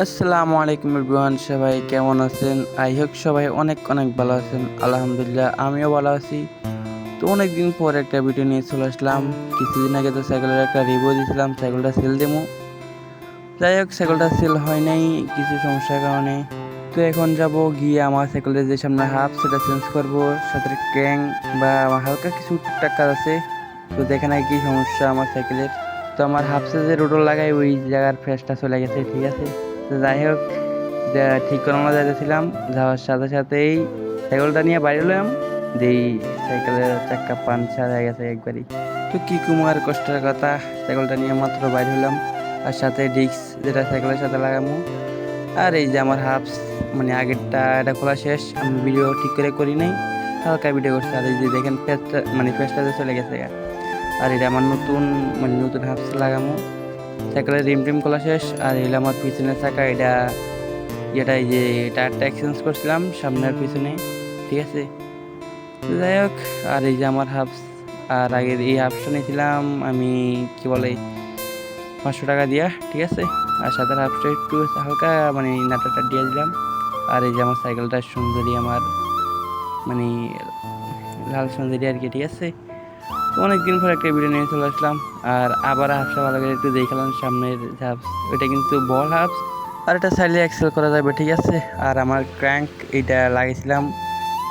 আসসালামু আলাইকুম এভরিওয়ান, সবাই কেমন আছেন? আই হোক সবাই অনেক অনেক ভালো আছেন। আলহামদুলিল্লাহ, আমিও ভালো আছি। তো অনেক দিন পর একটা ভিডিও নিয়ে চলে আসলাম। কিছুদিন আগে তো সাইকেলের একটা রিভিউ দিয়েছিলাম সাইকেলটা সেল দেবো। যাই হোক সাইকেলটা সেল হয় নাই কিছু সমস্যার কারণে। তো এখন যাব গিয়ে আমার সাইকেলের যে সামনে হাফ, সেটা চেঞ্জ করব। সাথে ক্র্যাং বা আমার হালকা কিছু টুকটাক কাজ আছে। তো দেখে নাই কি সমস্যা আমার সাইকেলের তো আমার হাফ সাইজের রোডল লাগাই, ওই জায়গার ফ্রেশটা চলে গেছে, ঠিক আছে? তো যাই হোক ঠিক করানো যাইতেছিলাম, যাওয়ার সাথে সাথেই সাইকেলটা নিয়ে বাইরে এলাম যেই সাইকেলের চাক্কা পাঞ্চার হয়ে গেছে একবারই। তো কি কুমার কষ্টের কথা সাইকেলটা নিয়ে মাত্র বাইরে হলাম, আর সাথে ডিস্ক যেটা সাইকেলের সাথে লাগামো। আর এই যে আমার হাফস মানে আগেরটা, এটা খোলা শেষ, আমি ভিডিও ঠিক করে করি নাই, হালকা ভিডিও করছি, আর এই যে দেখেন ফেসটা মানে ফেসটা চলে গেছে আর এটা আমার নতুন মানে নতুন হাফস লাগামো। সাইকেলের রিম টিম খোলা শেষ, আর এগুলো আমার পিছনে চাকা এটা এটা যে টায়ারটা এক্সচেঞ্জ করছিলাম সামনের পিছনে, ঠিক আছে? যাই হোক, আর এই যে আমার হাফস আর আগের এই হাফসটা নিয়েছিলাম আমি, কি বলে, পাঁচশো টাকা দিয়া, ঠিক আছে? আর সাথে হাফটা একটু হালকা মানে নাটাটা দিয়ে দিলাম। আর এই যে আমার সাইকেলটা সুন্দরী, আমার মানে লাল সুন্দরী আর কি, ঠিক আছে? অনেকদিন পর একটা ভিডিও নিয়ে চলে আসলাম। আর আবার হাফসা ভালো করে একটু দেখালাম সামনের হাফস ওইটা কিন্তু বল হাফস। আর এটা চাইলে এক্সেল করা যাবে, ঠিক আছে? আর আমার ক্র্যাঙ্ক এটা লাগিয়েছিলাম।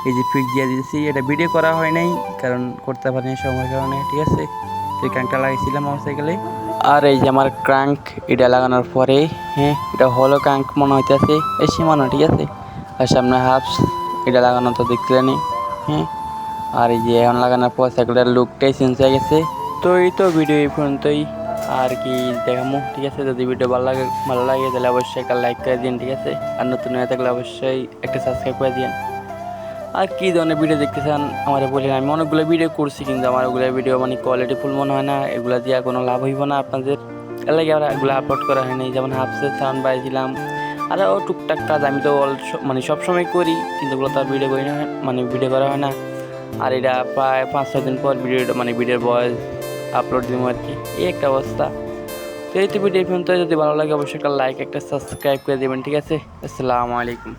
এই যে ফিক দিয়ে দিয়েছি, এটা ভিডিও করা হয় নাই, কারণ করতে পারিনি সময়ের কারণে, ঠিক আছে? সেই ক্র্যাঙ্কটা লাগিয়েছিলাম আমার সাইকেলে আর এই যে আমার ক্র্যাঙ্ক এটা লাগানোর পরে হ্যাঁ এটা হলো ক্র্যাঙ্ক মনে হইতেছে, এই সীমানো, ঠিক আছে? আর সামনে হাফস, এটা লাগানো তো দেখলেনি হ্যাঁ? আর এই যে এখন লাগানোর পর সাইকেলটার লুকটাই চেঞ্জ হয়ে গেছে। তো এই তো ভিডিও এই পর্যন্তই। আর কি দেখামো, ঠিক আছে? যদি ভিডিও ভালো লাগে ভালো লাগে, তাহলে অবশ্যই একটা লাইক করে দিন, ঠিক আছে? আর নতুন হয়ে থাকলে অবশ্যই একটা সাবস্ক্রাইব করে দিন। আর কী ধরনের ভিডিও দেখতে চান আমার বলেন, আমি অনেকগুলো ভিডিও করছি, কিন্তু আমার ওগুলো ভিডিও মানে কোয়ালিটি ফুল মনে হয় না। এগুলো দিয়ে কোনো লাভ হইব না আপনাদের। এর লাগে আমরা এগুলো আপলোড করা হয়নি যেমন হাফসে সাউন্ড পাইছিলাম আরও টুকটাক কাজ আমি তো মানে সবসময় করি, কিন্তু ওগুলো তো আর ভিডিও করি না মানে ভিডিও করা হয় না। আর এটা প্রায় পাঁচ, ছয় দিন পর ভিডিও মানে ভিডিওর বয়স আপলোড দিব আর কি। এই একটা অবস্থা। তো এই তো ভিডিও পর্যন্ত যদি ভালো লাগে, অবশ্যই একটা লাইক একটা সাবস্ক্রাইব করে দেবেন, ঠিক আছে? আসসালামু আলাইকুম।